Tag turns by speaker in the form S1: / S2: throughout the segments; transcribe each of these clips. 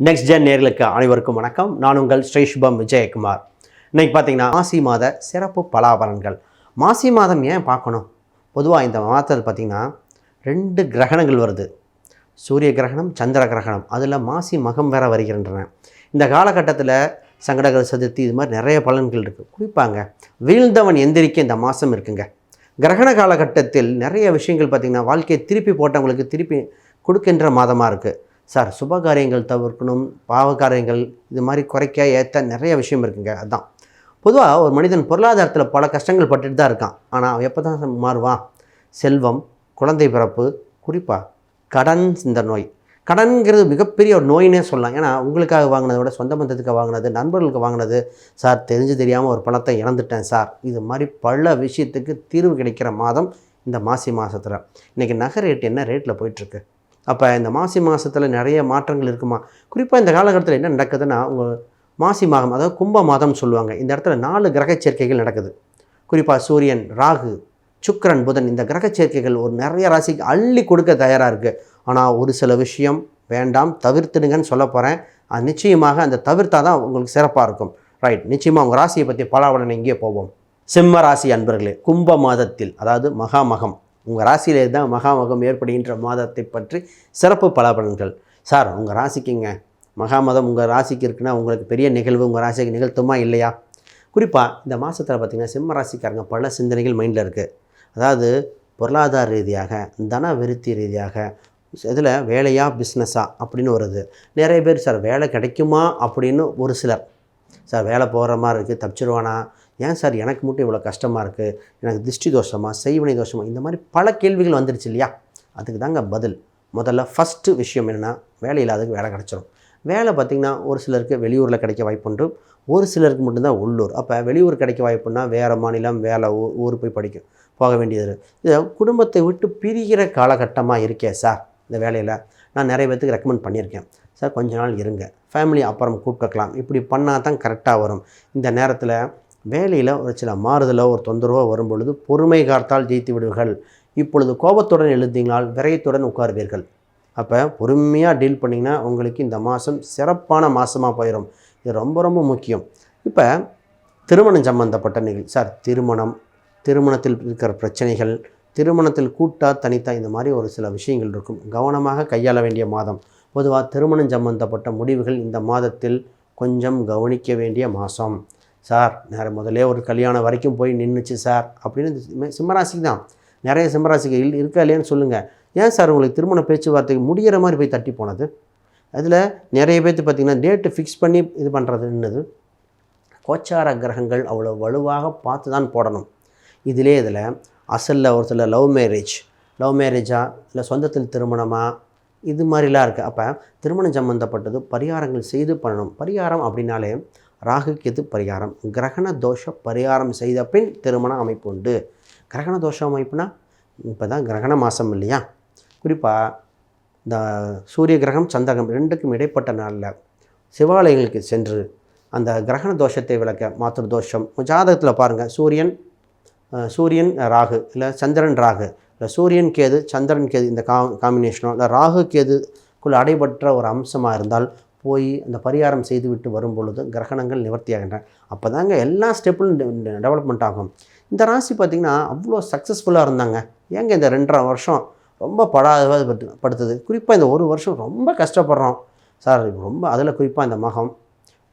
S1: Next gen நேர்களுக்கு அனைவருக்கும் வணக்கம். நான் உங்கள் ஸ்ரீஷுபம் விஜயகுமார். இன்னைக்கு பார்த்தீங்கன்னா மாசி மாத சிறப்பு பலாபலன்கள். மாசி மாதம் ஏன் பார்க்கணும்? பொதுவாக இந்த மாதத்தில் பார்த்திங்கன்னா ரெண்டு கிரகணங்கள் வருது. சூரிய கிரகணம் சந்திர கிரகணம். அதில் மாசி மகம் வேற வருகின்றன. இந்த காலகட்டத்தில் சங்கடகர சதுர்த்தி இது மாதிரி நிறைய பலன்கள் இருக்குது குறிப்பாங்க வீழ்ந்தவன் எந்திரிக்க இந்த மாதம் இருக்குங்க. கிரகண காலகட்டத்தில் நிறைய விஷயங்கள் பார்த்திங்கன்னா வாழ்க்கையை திருப்பி போட்டவங்களுக்கு திருப்பி கொடுக்கின்ற மாதமாக இருக்குது சார் சுபகாரியங்கள் தவிர்க்கணும் பாவகாரியங்கள் இது மாதிரி குறைக்க ஏற்ற நிறைய விஷயம் இருக்குங்க அதுதான் பொதுவாக ஒரு மனிதன் பொருளாதாரத்தில் பல கஷ்டங்கள் பட்டுட்டு தான் இருக்கான். ஆனால் அவன் எப்போ தான் மாறுவான்? செல்வம் குழந்தை பிறப்பு குறிப்பாக கடன் இந்த நோய். கடன்கிறது மிகப்பெரிய ஒரு நோயினே சொல்லலாம். ஏன்னா உங்களுக்காக வாங்கினதை விட சொந்த பந்தத்துக்கு வாங்கினது நண்பர்களுக்கு வாங்கினது சார் தெரிஞ்சு தெரியாமல் ஒரு பணத்தை இழந்துட்டேன் சார். இது மாதிரி பல விஷயத்துக்கு தீர்வு கிடைக்கிற மாதம் இந்த மாசி மாதத்தில் இன்றைக்கி நகை ரேட் என்ன ரேட்டில் போயிட்டுருக்கு அப்போ இந்த மாசி மாதத்தில் நிறைய மாற்றங்கள் இருக்குமா? குறிப்பாக இந்த காலகட்டத்தில் என்ன நடக்குதுன்னா உங்கள் மாசி மாதம் அதாவது கும்ப மாதம்னு சொல்லுவாங்க. இந்த இடத்துல நாலு கிரக சேர்க்கைகள் நடக்குது. குறிப்பாக சூரியன் ராகு சுக்கரன் புதன் இந்த கிரக சேர்க்கைகள் ஒரு நிறைய ராசிக்கு அள்ளி கொடுக்க தயாராக இருக்குது ஆனால் ஒரு சில விஷயம் வேண்டாம் தவிர்த்துடுங்கன்னு சொல்ல போகிறேன் அது நிச்சயமாக அந்த தவிர்த்தா தான் உங்களுக்கு சிறப்பாக இருக்கும். ரைட் நிச்சயமாக உங்கள் ராசியை பற்றி பலாவலனை இங்கே போவோம். சிம்ம ராசி அன்பர்களே கும்ப மாதத்தில் அதாவது மகாமகம் உங்கள் ராசியிலே தான் மகாமகம் ஏற்படுகின்ற மாதத்தை பற்றி சிறப்பு பலாபலன்கள். சார் உங்கள் ராசிக்குங்க மகாமதம் உங்கள் ராசிக்கு இருக்குன்னா உங்களுக்கு பெரிய நிகழ்வு உங்கள் ராசிக்கு நிகழ்த்துமா இல்லையா? குறிப்பாக இந்த மாதத்தில் பார்த்திங்கன்னா சிம்ம ராசிக்காரங்க பல சிந்தனைகள் மைண்டில் இருக்குது அதாவது பொருளாதார ரீதியாக தன விருத்தி ரீதியாக இதில் வேலையா பிஸ்னஸா அப்படின்னு வருது. நிறைய பேர் சார் வேலை கிடைக்குமா அப்படின்னு ஒரு சிலர். சார் வேலை போகிற மாதிரி இருக்குது தப்பிச்சிருவானா? ஏன் சார் எனக்கு மட்டும் இவ்வளோ கஷ்டமாக இருக்குது எனக்கு திருஷ்டி தோஷமாக செய்வினை தோஷமாக இந்த மாதிரி பல கேள்விகள் வந்துருச்சு இல்லையா? அதுக்கு தாங்க பதில். முதல்ல ஃபஸ்ட்டு விஷயம் என்னென்னா வேலை இல்லாததுக்கு வேலை கிடச்சிரும். வேலை பார்த்திங்கன்னா ஒரு சிலருக்கு வெளியூரில் கிடைக்க வாய்ப்புண்டு ஒரு சிலருக்கு மட்டும்தான் உள்ளூர். அப்போ வெளியூர் கிடைக்க வாய்ப்புன்னா வேறு மாநிலம் வேலை ஊர் போய் படிக்கும். போக வேண்டியது இதை குடும்பத்தை விட்டு பிரிகிற காலகட்டமாக இருக்கே சார் இந்த வேலையில். நான் நிறைய பேத்துக்கு ரெக்கமெண்ட் பண்ணியிருக்கேன். சார் கொஞ்ச நாள் இருங்க. ஃபேமிலி அப்புறம் கூப்பிட்டுக்கலாம் இப்படி பண்ணால் தான் கரெக்டாக வரும். இந்த நேரத்தில் வேலையில் ஒரு சில மாறுதலோ ஒரு தொந்தரவோ வரும் பொழுது பொறுமை காத்தால் ஜெயித்து விடுவீர்கள். இப்பொழுது கோபத்துடன் எழுந்தீங்களால் விரயத்துடன் உட்காருவீர்கள். அப்போ பொறுமையாக டீல் பண்ணிங்கன்னா உங்களுக்கு இந்த மாதம் சிறப்பான மாதமாக போயிடும் இது ரொம்ப ரொம்ப முக்கியம். இப்போ திருமணம் சம்பந்தப்பட்ட நிகழ்ச்சி சார் திருமணம் திருமணத்தில் இருக்கிற பிரச்சனைகள் திருமணத்தில் கூட்டா தனித்தா இந்த மாதிரி ஒரு சில விஷயங்கள் இருக்கும். கவனமாக கையாள வேண்டிய மாதம். பொதுவாக திருமணம் சம்பந்தப்பட்ட முடிவுகள் இந்த மாதத்தில் கொஞ்சம் கவனிக்க வேண்டிய மாதம் சார் நேர முதல்ல ஒரு கல்யாணம் வரைக்கும் போய் நின்றுச்சு சார். அப்படின்னு சிம்மராசிக்கு தான் நிறைய சிம்மராசிக்கு இல் இருக்கா இல்லையான்னு சொல்லுங்கள் ஏன் சார் உங்களுக்கு திருமண பேச்சுவார்த்தைக்கு முடிகிற மாதிரி போய் தட்டி போனது? அதில் நிறைய பேர்த்து பார்த்திங்கன்னா டேட்டு ஃபிக்ஸ் பண்ணி இது பண்ணுறதுன்னது கோச்சார கிரகங்கள் அவ்வளோ வலுவாக பார்த்து தான் போடணும். இதிலே இதில் அசலில் ஒரு சில லவ் மேரேஜ். லவ் மேரேஜாக இல்லை சொந்தத்தில் திருமணமாக இது மாதிரிலாம் இருக்குது அப்போ திருமணம் சம்மந்தப்பட்டது பரிகாரங்கள் செய்து பண்ணணும். பரிகாரம் அப்படின்னாலே ராகு கேது பரிகாரம். கிரகண தோஷ பரிகாரம் செய்த பின் திருமண அமைப்பு உண்டு கிரகண தோஷ அமைப்புனா இப்போ தான் கிரகண மாதம் இல்லையா? குறிப்பாக இந்த சூரிய கிரகம் சந்திரகம் ரெண்டுக்கும் இடைப்பட்ட நாளில் சிவாலயங்களுக்கு சென்று அந்த கிரகண தோஷத்தை விளக்க மாத்திரு தோஷம். ஜாதகத்தில் பாருங்கள் சூரியன் சூரியன் ராகு இல்லை சந்திரன் ராகு இல்லை சூரியன் கேது சந்திரன் கேது இந்த கா காம்பினேஷனோ இல்லை ராகு கேதுக்குள்ள அடைபற்ற ஒரு அம்சமாக இருந்தால் போய் அந்த பரிகாரம் செய்துவிட்டு வரும் பொழுது கிரகணங்கள் நிவர்த்தியாகின்றன. அப்போ தாங்க எல்லா ஸ்டெப்பும் டெவலப்மெண்ட் ஆகும். இந்த ராசி பார்த்திங்கன்னா அவ்வளோ சக்ஸஸ்ஃபுல்லாக இருந்தாங்க. ஏங்க இந்த ரெண்டரை வருஷம் ரொம்ப படாத படுத்து படுத்துது குறிப்பாக இந்த ஒரு வருஷம் ரொம்ப கஷ்டப்படுறோம். சார் ரொம்ப அதில் குறிப்பாக இந்த மகம்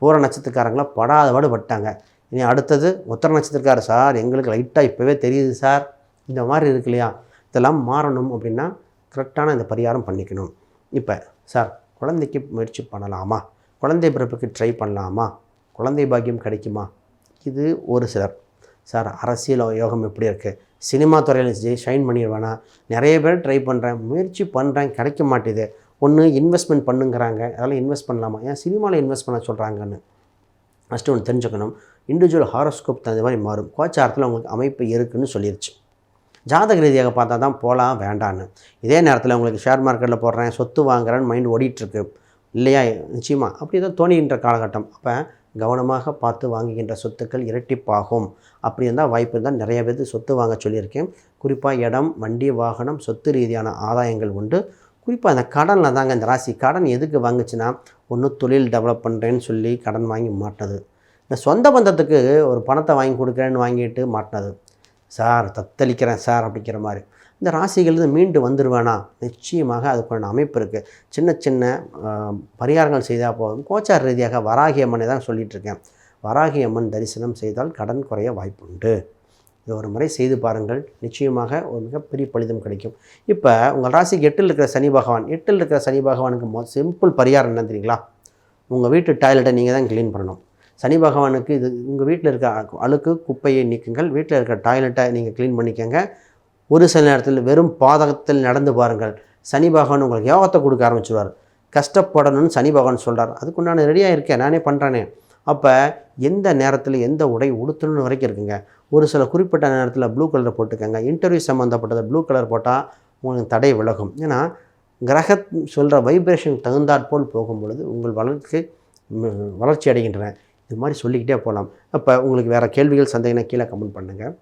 S1: பூர நட்சத்திரக்காரங்களாம் படாத பாடு பட்டாங்க இனி அடுத்தது உத்தர நட்சத்திரக்காரர் சார் எங்களுக்கு லைட்டாக இப்போவே தெரியுது சார். இந்த மாதிரி இருக்கு இல்லையா? இதெல்லாம் மாறணும் அப்படின்னா கரெக்டான இந்த பரிகாரம் பண்ணிக்கணும். இப்போ சார் குழந்தைக்கு முயற்சி பண்ணலாமா? குழந்தை பிறப்புக்கு ட்ரை பண்ணலாமா? குழந்தை பாக்கியம் கிடைக்குமா? இது ஒரு சிலர். சார் அரசியல் யோகம் எப்படி இருக்குது சினிமா துறையில் ஷைன் பண்ணிடுவேனா? நிறைய பேர் ட்ரை பண்ணுறேன் முயற்சி பண்ணுறேன் கிடைக்க மாட்டேது. ஒன்று இன்வெஸ்ட்மெண்ட் பண்ணுங்கிறாங்க. அதெல்லாம் இன்வெஸ்ட் பண்ணலாமா? ஏன் சினிமாவில் இன்வெஸ்ட் பண்ண சொல்கிறாங்கன்னு ஃபஸ்ட்டு ஒன்று தெரிஞ்சுக்கணும். இண்டிவிஜுவல் ஹாரோஸ்கோப் தகுந்த மாதிரி மாறும். கோச்சாரத்தில் உங்களுக்கு அமைப்பு இருக்குன்னு சொல்லிருச்சு. ஜாதக ரீதியாக பார்த்தா தான் போகலாம் வேண்டான்னு. இதே நேரத்தில் உங்களுக்கு ஷேர் மார்க்கெட்டில் போடுறேன் சொத்து வாங்குறேன்னு மைண்ட் ஓடிட்டுருக்கு. இல்லையா? நிச்சயமாக அப்படி தான் தோணுகின்ற காலகட்டம். அப்போ கவனமாக பார்த்து வாங்குகின்ற சொத்துக்கள் இரட்டிப்பாகும். அப்படி இருந்தால் வாய்ப்பு இருந்தால் நிறைய பேருக்கு சொத்து வாங்க சொல்லியிருக்கேன். குறிப்பாக இடம் வண்டி வாகனம் சொத்து ரீதியான ஆதாயங்கள் உண்டு. குறிப்பாக அந்த கடனில் தாங்க இந்த ராசி. கடன் எதுக்கு வாங்குச்சுன்னா ஒன்று தொழில் டெவலப் பண்ணுறேன்னு சொல்லி கடன் வாங்கி மாட்டினது. இந்த சொந்த பந்தத்துக்கு ஒரு பணத்தை வாங்கி கொடுக்குறேன்னு வாங்கிட்டு மாட்டினது. சார் தத்தளிக்கிறேன் சார் அப்படிங்கிற மாதிரி. இந்த ராசிகள்லேருந்து மீண்டு வந்துடுவேனா நிச்சயமாக அதுக்கான அமைப்பு இருக்குது சின்ன சின்ன பரிகாரங்கள் செய்தால் போதும். கோச்சார் ரீதியாக வராகி அம்மனை தான் சொல்லிகிட்ருக்கேன் இருக்கேன். வராகி அம்மன் தரிசனம் செய்தால் கடன் குறைய வாய்ப்புண்டு. இது ஒரு முறை செய்து பாருங்கள். நிச்சயமாக ஒரு மிகப்பெரிய பலிதம் கிடைக்கும். இப்போ உங்கள் ராசிக்கு எட்டில் இருக்கிற சனி பகவான் எட்டில் இருக்கிற சனி பகவானுக்கு மொ சிம்பிள் பரிகாரம் என்ன தெரியுங்களா? உங்கள் வீட்டு டாய்லெட்டை நீங்கள் தான் க்ளீன் பண்ணணும். சனி பகவானுக்கு இது உங்கள் வீட்டில் இருக்க அழுக்கு குப்பையை நீக்குங்கள். வீட்டில் இருக்க டாய்லெட்டை நீங்கள் க்ளீன் பண்ணிக்கங்க. ஒரு சில நேரத்தில் வெறும் பாதகத்தில் நடந்து பாருங்கள். சனி பகவான் உங்களுக்கு யோகத்தை கொடுக்க ஆரம்பிச்சிடுவார் கஷ்டப்படணும்னு சனி பகவான் சொல்கிறார் அதுக்குண்டான ரெடியாக இருக்கேன் நானே பண்ணுறேனே அப்போ எந்த நேரத்தில் எந்த உடை உடுத்தணும்னு வரைக்கும் இருக்குங்க. ஒரு சில குறிப்பிட்ட நேரத்தில் ப்ளூ கலர் போட்டுக்கோங்க. இன்டர்வியூ சம்மந்தப்பட்டதை ப்ளூ கலர் போட்டால் உங்களுக்கு தடை விலகும். ஏன்னா கிரக சொல்கிற வைப்ரேஷன் தகுந்தாற்போல் போகும் பொழுது உங்கள் வளர்ச்சி வளர்ச்சி அடைகின்றன. இது மாதிரி சொல்லிக்கிட்டே போகலாம். அப்போ உங்களுக்கு வேறு கேள்விகள் சந்தேகம்னா கீழே கமெண்ட் பண்ணுங்கள்